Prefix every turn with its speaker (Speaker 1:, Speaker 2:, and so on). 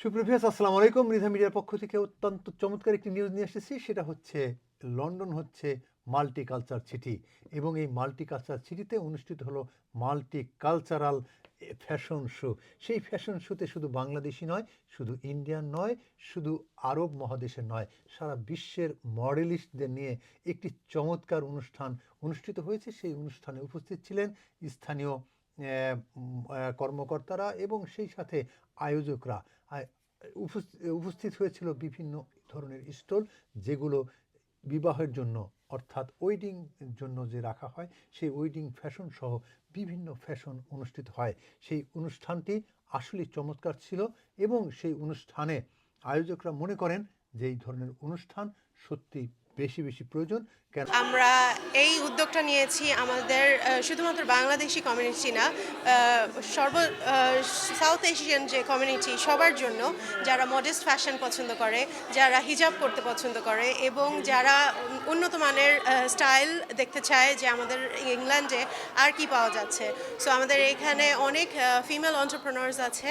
Speaker 1: সুপ্রভিয়াস আসসালামু আলাইকুম। মৃধা মিডিয়ার পক্ষ থেকে অত্যন্ত চমৎকার একটি নিউজ নিয়ে এসেছি। সেটা হচ্ছে, লন্ডন হচ্ছে মাল্টি কালচার সিটি এবং এই মাল্টি কালচার সিটিতে অনুষ্ঠিত হলো মাল্টি কালচারাল ফ্যাশন শো সেই ফ্যাশন শোতে শুধু বাংলাদেশি নয়, শুধু ইন্ডিয়ান নয়, শুধু আরব মহাদেশের নয়, সারা বিশ্বের মডেলিস্টদের নিয়ে একটি চমৎকার অনুষ্ঠান অনুষ্ঠিত হয়েছে। সেই অনুষ্ঠানে উপস্থিত ছিলেন স্থানীয় কর্মকর্তারা এবং সেই সাথে আয়োজকরা উপস্থিত হয়েছিল বিভিন্ন ধরনের স্টল যেগুলো বিবাহের জন্য, অর্থাৎ ওয়েডিং জন্য যে রাখা হয়, সেই ওয়েডিং ফ্যাশন সহ বিভিন্ন ফ্যাশন অনুষ্ঠিত হয়। সেই অনুষ্ঠানটি আসলে চমৎকার ছিল এবং সেই অনুষ্ঠানে আয়োজকরা মনে করেন যে এই ধরনের অনুষ্ঠান সত্যি বেশি বেশি প্রয়োজন। কেন
Speaker 2: আমরা এই উদ্যোগটা নিয়েছি আমাদের শুধুমাত্র বাংলাদেশি কমিউনিটি না সর্ব সাউথ এশিয়ান যে কমিউনিটি সবার জন্য যারা মডেস্ট ফ্যাশন পছন্দ করে, যারা হিজাব করতে পছন্দ করে, এবং যারা উন্নত মানের স্টাইল দেখতে চায় যে আমাদের ইংল্যান্ডে আর কি পাওয়া যাচ্ছে। সো আমাদের এখানে অনেক ফিমেল অন্টারপ্রেনার্স আছে।